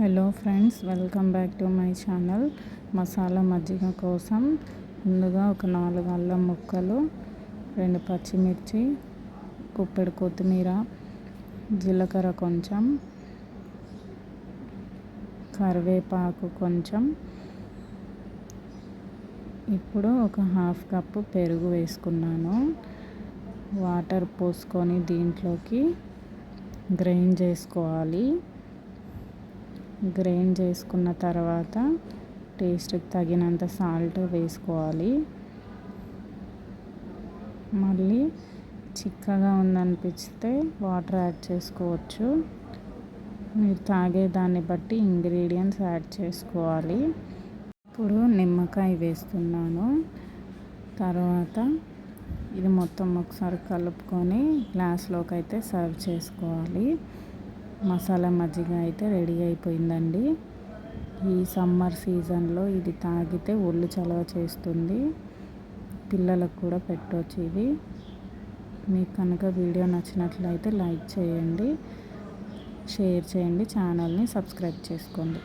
Hello friends welcome back to my channel masala మజ్జిగ కోసం. ముందుగా ఒక నాలుగు అల్లం ముక్కలు రెండు పచ్చిమిర్చి కుప్పెడు కొత్తిమీర జీలకర్ర కొంచెం కరివేపాకు కొంచెం. ఇప్పుడు ఒక హాఫ్ కప్పు పెరుగు వేసుకున్నాను. వాటర్ పోసుకొని దీంట్లోకి గ్రైండ్ చేసుకోవాలి. గ్రైండ్ చేసుకున్న తర్వాత టేస్ట్కి తగినంత సాల్ట్ వేసుకోవాలి. మళ్ళీ చిక్కగా ఉందనిపిస్తే వాటర్ యాడ్ చేసుకోవచ్చు. మీరు తాగే దాన్ని బట్టి ఇంగ్రీడియంట్స్ యాడ్ చేసుకోవాలి. ఇప్పుడు నిమ్మకాయ వేస్తున్నాను. తర్వాత ఇది మొత్తం ఒకసారి కలుపుకొని గ్లాస్లోకి అయితే సర్వ్ చేసుకోవాలి. మసాలా మజ్జిగ అయితే రెడీ అయిపోయిందండి. ఈ సమ్మర్ సీజన్లో ఇది తాగితే ఒళ్ళు చలవ చేస్తుంది. పిల్లలకు కూడా పెట్టవచ్చు ఇది. మీకు కనుక వీడియో నచ్చినట్లయితే లైక్ చేయండి షేర్ చేయండి ఛానల్ని సబ్స్క్రైబ్ చేసుకోండి.